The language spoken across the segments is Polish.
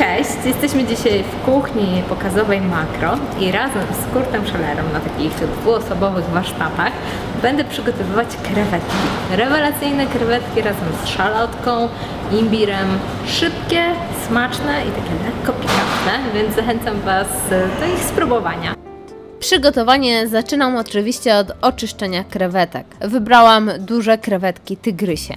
Cześć, jesteśmy dzisiaj w kuchni pokazowej Makro i razem z Kurtem Szellerem na takich dwuosobowych warsztatach będę przygotowywać krewetki. Rewelacyjne krewetki razem z szalotką, imbirem, szybkie, smaczne i takie lekko pikantne, więc zachęcam Was do ich spróbowania. Przygotowanie zaczynam oczywiście od oczyszczenia krewetek. Wybrałam duże krewetki tygrysie.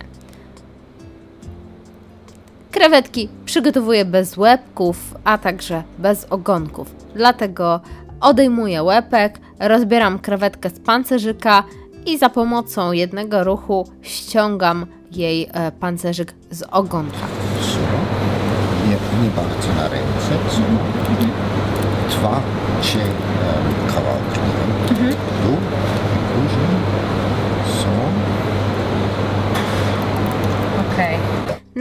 Krewetki przygotowuję bez łebków, a także bez ogonków. Dlatego odejmuję łepek, rozbieram krewetkę z pancerzyka i za pomocą jednego ruchu ściągam jej e, pancerzyk z ogonka. Nie, nie bardzo na ręce, co? Dwa, trzy kawałki. Tu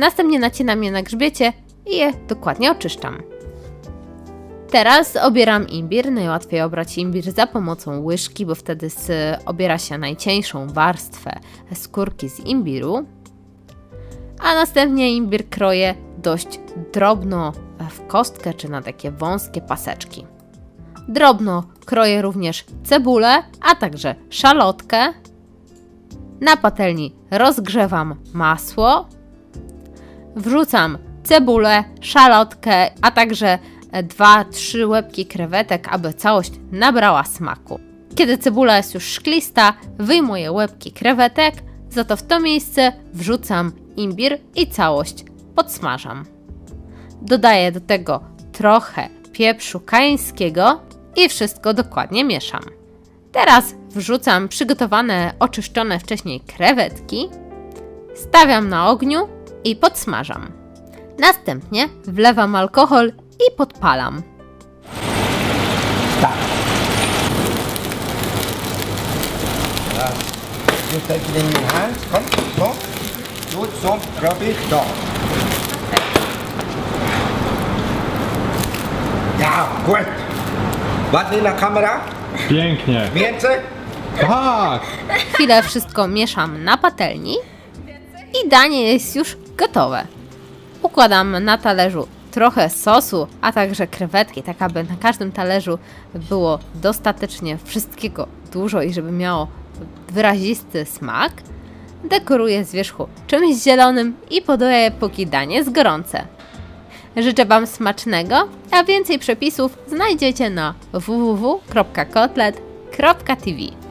Następnie nacinam je na grzbiecie i je dokładnie oczyszczam. Teraz obieram imbir. Najłatwiej obrać imbir za pomocą łyżki, bo wtedy z, obiera się najcieńszą warstwę skórki z imbiru. A następnie imbir kroję dość drobno w kostkę czy na takie wąskie paseczki. Drobno kroję również cebulę, a także szalotkę. Na patelni rozgrzewam masło, wrzucam cebulę, szalotkę, a także 2-3 łebki krewetek, aby całość nabrała smaku. Kiedy cebula jest już szklista, wyjmuję łebki krewetek, za to w to miejsce wrzucam imbir i całość podsmażam. Dodaję do tego trochę pieprzu kajeńskiego i wszystko dokładnie mieszam. Teraz wrzucam przygotowane, oczyszczone wcześniej krewetki, stawiam na ogniu i podsmażam. Następnie wlewam alkohol i podpalam. Tak. Your hands. Komm, so. Gut, so, robię to. Ja, gut. Ładnie na kamera? Pięknie. Więcej? Tak! Chwilę wszystko mieszam na patelni i danie jest już gotowe. Układam na talerzu trochę sosu, a także krewetki, tak aby na każdym talerzu było dostatecznie wszystkiego dużo i żeby miało wyrazisty smak. Dekoruję z wierzchu czymś zielonym i podaję póki danie jest gorące. Życzę Wam smacznego, a więcej przepisów znajdziecie na www.kotlet.tv.